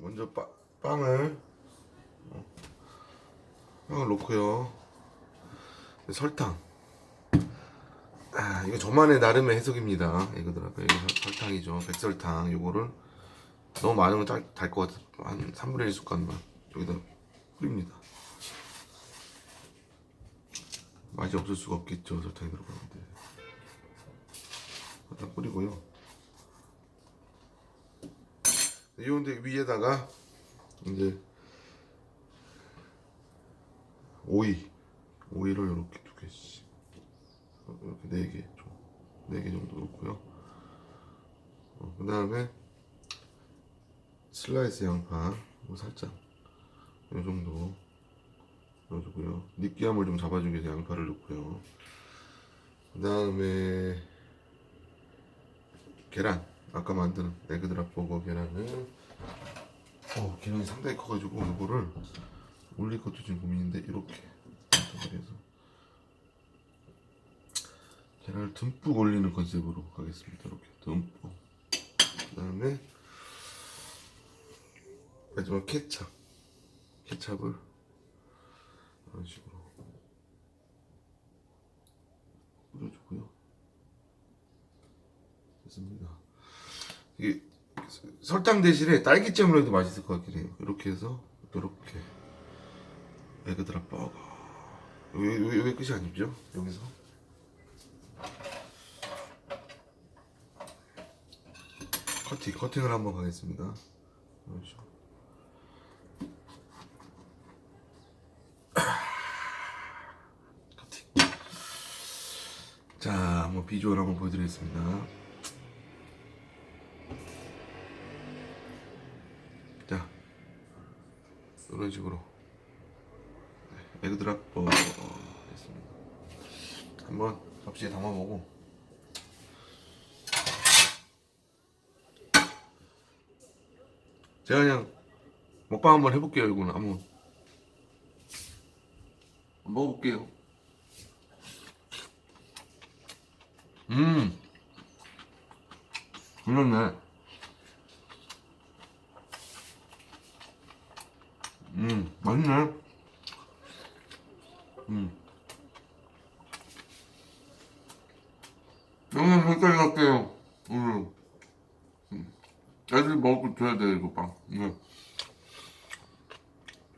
먼저 빵, 빵을 어, 빵을 넣고요. 설탕. 아, 이거 저만의 나름의 해석입니다. 이거더라고요. 이거 설- 설탕이죠. 백설탕. 요거를 너무 많으면 달것 같아. 한 3분의 1 숟갈만 여기다 뿌립니다. 맛이 없을 수가 없겠죠. 설탕이 들어가는데. 설탕 뿌리고요. 이런데 위에다가 이제 오이 오이를 이렇게 두 개씩 어, 이렇게 네 개, 네개 정도 넣고요. 어, 그 다음에 슬라이스 양파 뭐 살짝 이 정도 넣어주고요. 느끼함을 좀 잡아주기 위해서 양파를 넣고요. 그 다음에 계란 아까 만든 에그드랍 버거 계란을 어 계란이 상당히 커가지고 이거를 올릴 것도 지금 고민인데 이렇게 해서 계란을 듬뿍 올리는 컨셉으로 가겠습니다. 이렇게 듬뿍. 그 다음에 마지막 케찹. 케찹을 이런 식으로 뿌려주고요. 됐습니다. 설탕 대신에 딸기잼으로 해도 맛있을 것 같긴 해요. 이렇게 해서 이렇게 에그드랍 버거. 여기 끝이 아니죠? 여기서 커팅, 커팅을 한번 가겠습니다. 커팅. 자, 한번 비주얼 한번 보여드리겠습니다. 자, 이런 식으로 네, 에그드랍 버거 했습니다. 한번 접시에 담아보고 제가 그냥 먹방 한번 해볼게요. 이거는 한번 먹어볼게요. 음, 그렇네. 음, 맛있네. 음. 영상 여기까지 갈게요. 오늘. 음. 애들이 먹고 줘야 돼, 이거 빵. 네.